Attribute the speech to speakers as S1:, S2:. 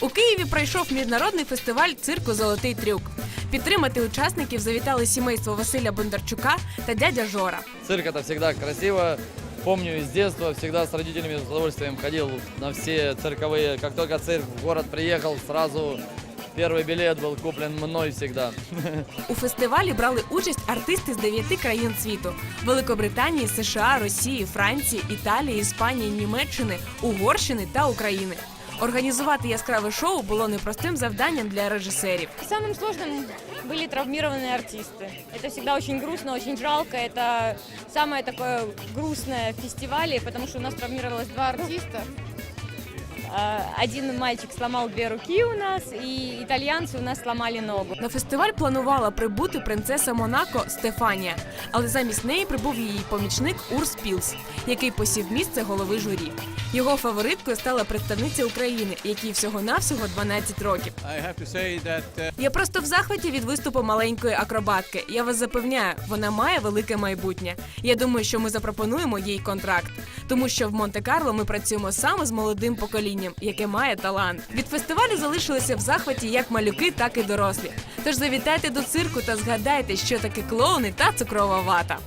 S1: У Києві пройшов міжнародний фестиваль цирку Золотий трюк. Підтримати учасників завітали сімейство Василя Бондарчука та дядя Жора.
S2: Цирк это всегда красиво. Помню из детства, всегда с родителями с удовольствием ходил на все цирковые. Как только цирк в город приехал, сразу первый билет был куплен мной всегда.
S1: У фестивалі брали участь артисти з дев'яти країн світу: Великобританії, США, Росії, Франції, Італії, Іспанії, Німеччини, Угорщини та України. Організувати яскраве шоу було непростим завданням для режисерів.
S3: Самым сложным были травмированные артисты. Это всегда очень грустно, очень жалко. Это самое такое грустное в фестивале, потому что у нас травмировалось два артиста. Один мальчик сломал две руки у нас, и итальянцы у нас сломали ногу.
S1: На фестиваль планувала прибути принцеса Монако Стефанія, але замість неї прибув її помічник Урс Пілс, який посів місце голови журі. Його фавориткою стала представниця України, якій всього-навсього 12 років.
S4: That uh,
S1: Я просто в захваті від виступу маленької акробатки. Я вас запевняю, вона має велике майбутнє. Я думаю, що ми запропонуємо їй контракт, тому що в Монте-Карло ми працюємо саме з молодим поколінням, яке має талант. Від фестивалю залишилися в захваті як малюки, так і дорослі. Тож завітайте до цирку та згадайте, що таке клоуни та цукрова вата.